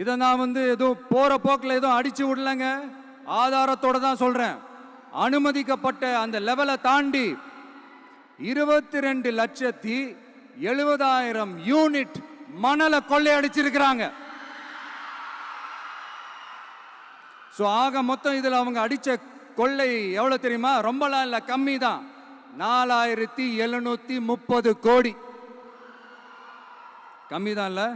இதை நான் வந்து எதுவும் போற போக்கில் எதுவும் அடிச்சு விடலங்க. ஆதாரத்தோட தான் சொல்றேன். அனுமதிக்கப்பட்ட அந்த லெவலை தாண்டி இருபத்தி ரெண்டு லட்சத்தி எழுபதாயிரம் யூனிட் மணலை கொள்ளையடிச்சிருக்கிறாங்க. ஸோ ஆக மொத்தம் இதில் அவங்க அடித்த கொள்ளை எவ்வளோ தெரியுமா? ரொம்பலாம் இல்லை கம்மி தான். நாலாயிரத்தி எழுநூற்றி முப்பது கோடி. கம்மி தான் இல்லை?